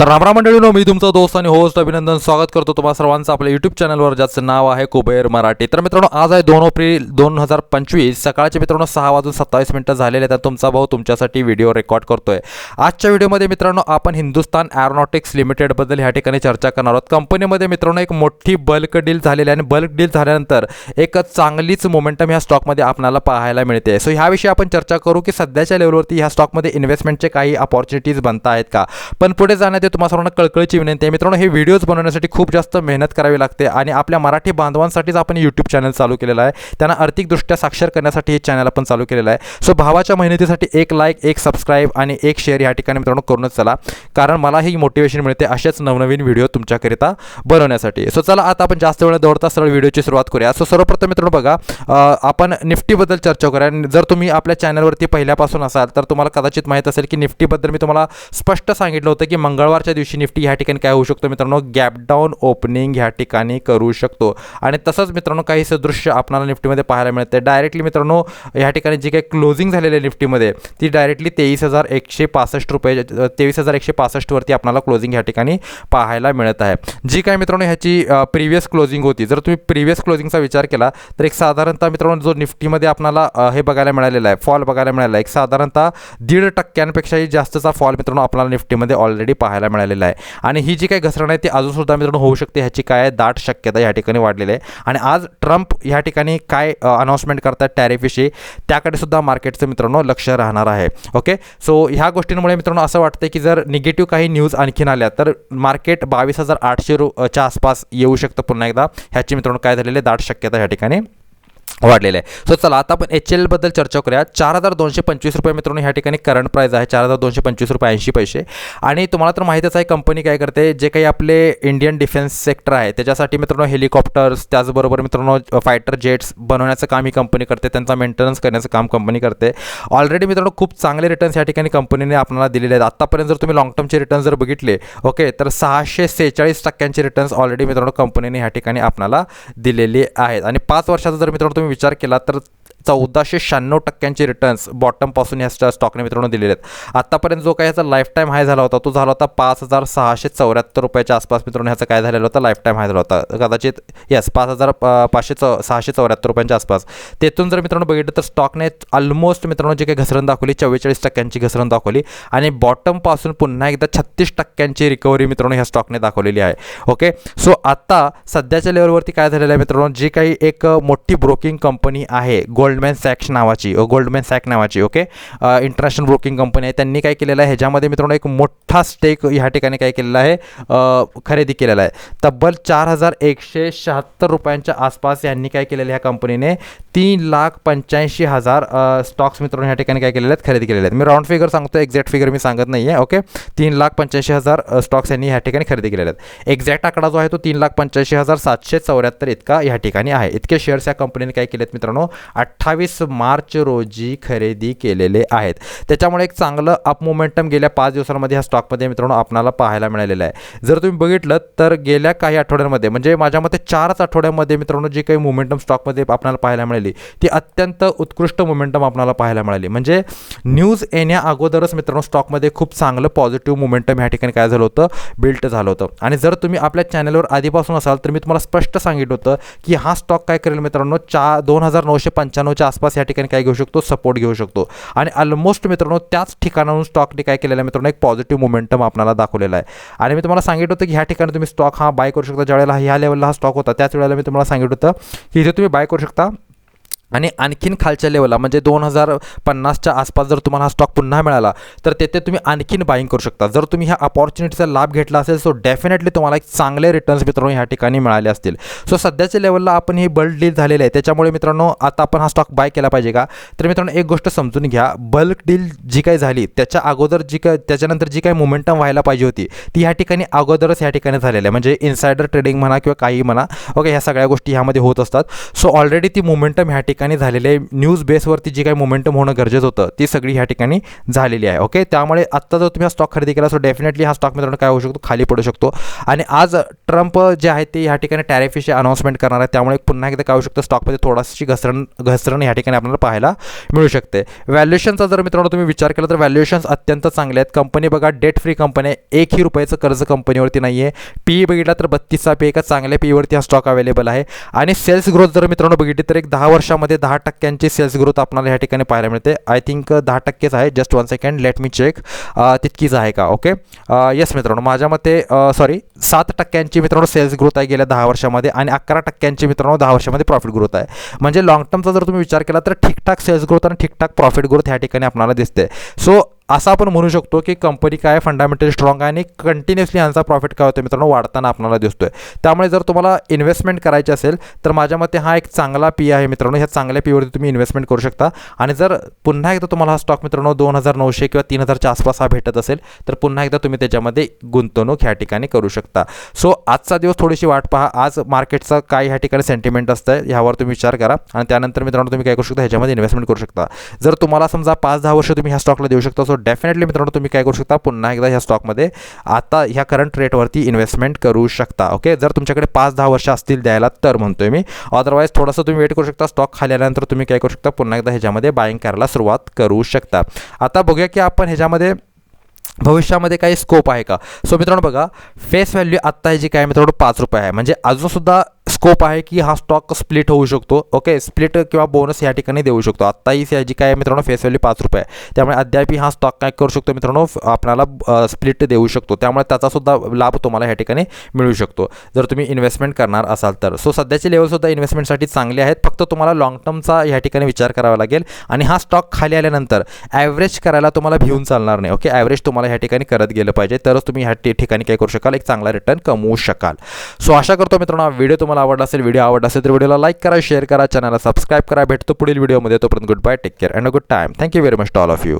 तर राम मंडळीनो मी तुमचा दोस्त आणि होस्ट अभिनंदन स्वागत करतो तुम्हा सर्वांचं आपल्या युट्यूब चॅनलवर ज्याचं नाव आहे कुबेर मराठी. तर मित्रांनो आज आहे दोन एप्रिल दोन हजार पंचवीस. सकाळचे मित्रांनो सहा वाजून सत्तावीस मिनटं झालेले आहेत तुमचा भाऊ तुमच्यासाठी व्हिडिओ रेकॉर्ड करतोय. आजच्या व्हिडिओमध्ये मित्रांनो आपण हिंदुस्तान एरोनॉटिक्स लिमिटेडबद्दल ह्या ठिकाणी चर्चा करणार आहोत. कंपनीमध्ये मित्रांनो एक मोठी बल्क डील झालेली आहे आणि बल्क डील झाल्यानंतर एक चांगलीच मोमेंटम ह्या स्टॉकमध्ये आपल्याला पाहायला मिळते. सो ह्याविषयी आपण चर्चा करू की सध्याच्या लेवलवरती ह्या स्टॉकमध्ये इन्व्हेस्टमेंटचे काही अपॉर्च्युनिटीज बनता आहेत का? पण पुढे जाण्यात ते तुम्हाला सर्वांना कळकळीची विनंती आहे. मित्रांनो हे व्हिडिओज बनवण्यासाठी खूप जास्त मेहनत करावी लागते आणि आपल्या मराठी बांधवांसाठीच आपण यूट्यूब चॅनल चालू केलेला आहे. त्यांना आर्थिकदृष्ट्या साक्षर करण्यासाठी हे चॅनल आपण चालू केलेलं आहे. सो भावाच्या मेहनतीसाठी एक लाईक एक सबस्क्राईब आणि एक शेअर या ठिकाणी मित्रांनो करूनच चला. कारण मला ही मोटिवेशन मिळते असेच नवनवीन व्हिडिओ तुमच्याकरिता बनवण्यासाठी. सो चला आता आपण जास्त वेळ दौडता सरळ व्हिडिओची सुरुवात करूया. सो सर्वप्रथम मित्रांनो बघा आपण निफ्टीबद्दल चर्चा करूया. आणि जर तुम्ही आपल्या चॅनलवरती पहिल्यापासून असाल तर तुम्हाला कदाचित माहीत असेल की निफ्टीबद्दल मी तुम्हाला स्पष्ट सांगितलं होतं की मंगळवार मंगळवारच्या दिवशी निफ्टी ह्या ठिकाणी काय होऊ शकतो मित्रांनो? गॅप डाऊन ओपनिंग ह्या ठिकाणी करू शकतो. आणि तसंच मित्रांनो काही सदृश्य आपल्याला निफ्टीमध्ये पाहायला मिळते डायरेक्टली मित्रांनो ह्या ठिकाणी जी काही क्लोजिंग झालेली आहे निफ्टीमध्ये ती डायरेक्टली तेवीस हजार एकशे पासष्ट रुपये तेवीस हजार एकशे पासष्टवरती आपल्याला क्लोजिंग ह्या ठिकाणी पाहायला मिळत आहे. जी काय मित्रांनो ह्याची प्रिव्हियस क्लोजिंग होती जर तुम्ही प्रिव्हियस क्लोजिंगचा विचार केला तर एक साधारणतः मित्रांनो जो निफ्टीमध्ये आपल्याला हे बघायला मिळालेलं आहे फॉल बघायला मिळाला आहे एक साधारणतः दीड टक्क्यांपेक्षाही जास्तचा फॉल मित्रांनो आपल्याला निफ्टीमध्ये ऑलरेडी पाहायला मिळालेलं आहे. आणि ही जी काही घसरण आहे ती अजूनसुद्धा मित्रांनो होऊ शकते. ह्याची काय दाट शक्यता या ठिकाणी वाढलेली आहे. आणि आज ट्रम्प ह्या ठिकाणी काय अनाऊन्समेंट करतात टॅरिफविषयी त्याकडे सुद्धा मार्केटचं मित्रांनो लक्ष राहणार आहे. ओके? सो ह्या गोष्टींमुळे मित्रांनो असं वाटतं की जर निगेटिव्ह काही न्यूज आणखीन आल्या तर मार्केट बावीस हजार आठशे रुच्या आसपास येऊ शकतं पुन्हा एकदा. ह्याची मित्रांनो काय झालेली आहे? दाट शक्यता ह्या ठिकाणी वाढलेलं आहे. सो चला आता आपण एच एलबद्दल चर्चा करूया. चार हजार दोनशे पंचवीस रुपये मित्रांनो ह्या ठिकाणी करंट प्राईस आहे. चार हजार दोनशे पंचवीस रुपये ऐंशी पैसे. आणि तुम्हाला तर माहीतच आहे कंपनी काय करते जे काही आपले इंडियन डिफेन्स सेक्टर आहे त्याच्यासाठी मित्रांनो हेलिकॉप्टर्स त्याचबरोबर मित्रांनो फायटर जेट्स बनवण्याचं काम ही कंपनी करते. त्यांचा मेंटेनन्स करण्याचं काम कंपनी करते. ऑलरेडी मित्रांनो खूप चांगले रिटर्न्स या ठिकाणी कंपनीने आपल्याला दिलेले आहेत. आत्तापर्यंत जर तुम्ही लॉंग टर्मचे रिटर्न्स जर बघितले ओके तर सहाशे सेहेचाळीस टक्क्यांचे रिटर्न्स ऑलरेडी मित्रांनो कंपनीने ह्या ठिकाणी आपल्याला दिलेले आहेत. आणि पाच वर्षाचा जर मित्रांनो तुम्ही विचार केला तर चौदाशे शहाण्णव टक्क्यांचे रिटर्न्स बॉटमपासून या स्टॉकने मित्रांनो दिलेले आहेत. आत्तापर्यंत जो काही ह्याचा लाईफ टाईम हाय झाला होता तो झाला होता पाच हजार सहाशे चौऱ्याहत्तर रुपयाच्या आसपास मित्रांनो ह्याचा काय झालेला होता? लाईफ टाईम हाय झाला होता. कदाचित येस पाच हजार पाचशे चौ सहाशे चौऱ्याहत्तर रुपयांच्या आसपास. तेथून जर मित्रांनो बघितलं तर स्टॉकने ऑलमोस्ट मित्रांनो जे काही घसरण दाखवली चव्वेचाळीस टक्क्यांची घसरण दाखवली आणि बॉटमपासून पुन्हा एकदा छत्तीस टक्क्यांची रिकव्हरी मित्रांनो ह्या स्टॉकने दाखवलेली आहे. ओके सो आता सध्याच्या लेवलवरती काय झालेलं आहे मित्रांनो? जी काही एक मोठी ब्रोकिंग कंपनी आहे गोल्ड गोल्डमॅन सॅक्स नावाची गोल्डमॅन सॅक नावाची ओके इंटरनॅशनल ब्रोकिंग कंपनी आहे. त्यांनी काय केलेलं आहे? ह्याच्यामध्ये मित्रांनो एक मोठा स्टेक ह्या ठिकाणी काय केलेला आहे? खरेदी केलेला आहे. तब्बल चार हजार एकशे शहात्तर रुपयांच्या आसपास यांनी काय केलेलं ह्या कंपनीने तीन लाख पंच्याऐंशी हजार स्टॉक्स मित्रांनो ह्या ठिकाणी काय केलेले आहेत? खरेदी केलेले आहेत. मी राऊंड फिगर सांगतो एक्झॅक्ट फिगर मी सांगत नाही आहे ओके तीन लाख पंच्याऐंशी हजार स्टॉक्स यांनी ह्या ठिकाणी खरेदी केलेले आहेत. एक्झॅक्ट आकडा जो आहे तो तीन लाख पंच्याऐंशी हजार सातशे चौऱ्याहत्तर इतका ह्या ठिकाणी आहे. इतके शेअर्स या कंपनीने काय केलेत मित्रांनो? अठ्ठावीस मार्च रोजी खरेदी केलेले आहेत. त्याच्यामुळे एक चांगलं अप मोमेंटम गेल्या पाच दिवसांमध्ये ह्या स्टॉकमध्ये मित्रांनो आपणाला पाहायला मिळालेलं आहे. जर तुम्ही बघितलं तर गेल्या काही आठवड्यांमध्ये म्हणजे माझ्या मते चारच आठवड्यामध्ये मित्रांनो जे काही मोमेंटम स्टॉकमध्ये आपल्याला पाहायला मिळाली ती अत्यंत उत्कृष्ट मोमेंटम आपल्याला पाहायला मिळाली. म्हणजे न्यूज येण्या अगोदरच मित्रांनो स्टॉकमध्ये खूप चांगलं पॉझिटिव्ह मोमेंटम ह्या ठिकाणी काय झालं होतं? बिल्ट झालं होतं. आणि जर तुम्ही आपल्या चॅनलवर आधीपासून असाल तर मी तुम्हाला स्पष्ट सांगितलं होतं की हा स्टॉक काय करेल मित्रांनो? चा दोन हजार नऊशे पंच्याण्णवच्या आसपास या ठिकाणी काय घेऊ शकतो? सपोर्ट घेऊ शकतो. आणि ऑलमोस्ट मित्रांनो त्याच ठिकाणाहून स्टॉकने काय केलेलं आहे मित्रांनो? एक पॉझिटिव्ह मोमेंटम आपल्याला दाखवलेला आहे. आणि मी तुम्हाला सांगितलं होतं की ह्या ठिकाणी तुम्ही स्टॉक हा बाय करू शकता. ज्यावेळेला ह्या लेवलला हा स्टॉक होता त्याच वेळेला मी तुम्हाला सांगितलं होतं की इथे तुम्ही बाय करू शकता. आणि आणखीन खालच्या लेवलला म्हणजे दोन हजार पन्नासच्या आसपास जर तुम्हाला हा स्टॉक पुन्हा मिळाला तर तेथे तुम्ही आणखीन बाईंग करू शकता. जर तुम्ही ह्या अपॉर्च्युनिटीचा लाभ घेतला असेल सो डेफिनेटली तुम्हाला एक चांगले रिटर्न्स मित्रांनो ह्या ठिकाणी मिळाले असतील. सो सध्याच्या लेवलला आपण ही बल्क डील झालेलं आहे. त्याच्यामुळे मित्रांनो आता आपण हा स्टॉक बाय केला पाहिजे का? तर मित्रांनो एक गोष्ट समजून घ्या. बल्क डील जी काही झाली त्याच्या अगोदर जी काय त्याच्यानंतर जी काही मोमेंटम व्हायला पाहिजे होती ती ह्या ठिकाणी अगोदरच ह्या ठिकाणी झालेली आहे. म्हणजे इन्सायडर ट्रेडिंग म्हणा किंवा काही म्हणा ओके ह्या सगळ्या गोष्टी ह्यामध्ये होत असतात. सो ऑलरेडी ती मोमेंटम ह्या ठिकाणी ठिकाणी झालेले आहे न्यूज बेसवरती जी काही मोमेंटम होणं गरजेचं होतं ती सगळी ह्या ठिकाणी झालेली आहे ओके त्यामुळे आत्ता जर तुम्ही हा स्टॉक खरेदी केला तर डेफिनेटली हा स्टॉक मित्रांनो काय होऊ शकतो? खाली पडू शकतो. आणि आज ट्रम्प जे आहे ते ह्या ठिकाणी टॅरिफविषयी अनाऊन्समेंट करणार आहे. त्यामुळे पुन्हा एकदा काय होऊ शकतं? स्टॉकमध्ये थोडीशी घसरण घसरण ह्या ठिकाणी आपल्याला पाहायला मिळू शकते. व्हॅल्युएशनचा जर मित्रांनो तुम्ही विचार केला तर व्हॅल्युएशन्स अत्यंत चांगले आहेत. कंपनी बघा डेट फ्री कंपनी आहे एकही रुपयाचं कर्ज कंपनीवरती नाही आहे पी बघितला तर बत्तीसचा पी एका चांगल्या पीवरती हा स्टॉक अवेलेबल आहे. आणि सेल्स ग्रोथ जर मित्रांनो बघितली तर एक दहा वर्षामध्ये दहा टक्क्यांची सेल्स ग्रोथ आपल्याला ह्या ठिकाणी पाहायला मिळते. आय थिंक दहा टक्केच आहे. Just one second let me check तितकीच आहे का? ओके येस मित्रांनो माझ्या मते सॉरी सात टक्क्यांची मित्रांनो सेल्स ग्रोथ आहे गेल्या दहा वर्षामध्ये आणि अकरा टक्क्यांची मित्रांनो दहा वर्षामध्ये प्रॉफिट ग्रोथ आहे. म्हणजे लॉंग टर्मचा जर तुम्ही विचार केला तर ठीकठाक सेल्स ग्रोथ आणि ठीकठाक प्रॉफिट ग्रोथ ह्या ठिकाणी आपल्याला दिसते सो असं आपण म्हणू शकतो की कंपनी काय फंडामेंटल स्ट्रॉंग आहे आणि कंटिन्युअसली यांचा प्रॉफिट काय होतं मित्रांनो वाढताना आपल्याला दिसतो आहे त्यामुळे जर तुम्हाला इन्व्हेस्टमेंट करायची असेल तर माझ्या मते हा एक चांगला पी आहे मित्रांनो. ह्या चांगल्या पीवरती तुम्ही इन्व्हेस्टमेंट करू शकता. आणि जर पुन्हा एकदा तुम्हाला हा स्टॉक मित्रांनो दोन हजार नऊशे किंवा तीन हजारच्या आसपास हा भेटत असेल तर पुन्हा एकदा तुम्ही त्याच्यामध्ये गुंतवणूक ह्या ठिकाणी करू शकता. सो आजचा दिवस थोडीशी वाट पहा. आज मार्केटचा काय ह्या ठिकाणी सेंटिमेंट असतं ह्यावर तुम्ही विचार करा. आणि त्यानंतर मित्रांनो तुम्ही काय करू शकता? ह्याच्यामध्ये इन्व्हेस्टमेंट करू शकता. जर तुम्हाला समजा पाच दहा वर्ष तुम्ही ह्या स्टॉकला देऊ शकता सो डेफिनेटली मित्रांनो तुम्ही काय करू शकता पुन्हा एकदा ह्या स्टॉकमध्ये आता ह्या करंट रेटवरती इन्व्हेस्टमेंट करू शकता ओके जर तुमच्याकडे पाच दहा वर्ष असतील द्यायला तर म्हणतोय मी. अदरवाईज थोडंसं तुम्ही वेट करू शकता स्टॉक खाली आल्यानंतर तुम्ही काय करू शकता पुन्हा एकदा ह्याच्यामध्ये बाईंग करायला सुरुवात करू शकता. आता बघूया की आपण ह्याच्यामध्ये भविष्यामध्ये काही स्कोप आहे का? सो मित्रांनो बघा फेस व्हॅल्यू आत्ता जी काय मित्रांनो पाच रुपये आहे. म्हणजे अजूनसुद्धा स्कोप आहे की हा स्टॉक स्प्लिट होऊ शकतो. ओके स्प्लिट किंवा बोनस या ठिकाणी देऊ शकतो. आत्ताहीच याची जी काय मित्रांनो फेस व्हॅल्यू पाच रुपये आहे. त्यामुळे अद्याप हा स्टॉक काय करू शकतो मित्रांनो आपल्याला स्प्लिट देऊ शकतो. त्यामुळे त्याचासुद्धा लाभ तुम्हाला ह्या ठिकाणी मिळू शकतो. जर तुम्ही इन्व्हेस्टमेंट करणार असाल तर. सो सध्याचे लेवलसुद्धा इन्व्हेस्टमेंटसाठी चांगले आहेत. फक्त तुम्हाला लाँग टर्मचा ह्या ठिकाणी विचार करावा लागेल. आणि हा स्टॉक खाली आल्यानंतर ॲव्हरेज करायला तुम्हाला भिवून चालणार नाही. ओके ॲव्हरेज तुम्हाला ह्या ठिकाणी करत गेलं पाहिजे. तरच तुम्ही ह्या ठिकाणी काय करू शकाल? एक चांगला रिटर्न कमवू शकाल. सो आशा करतो मित्रांनो व्हिडिओ तुम्हाला आवडला असेल व्हिडिओ आवडला असेल तर व्हिडिओला लाईक करा शेअर करा चॅनलला सबस्क्राईब करा. भेटतो पुढील व्हिडिओमध्ये तोपर्यंत good bye take care and a good time thank you very much to all of you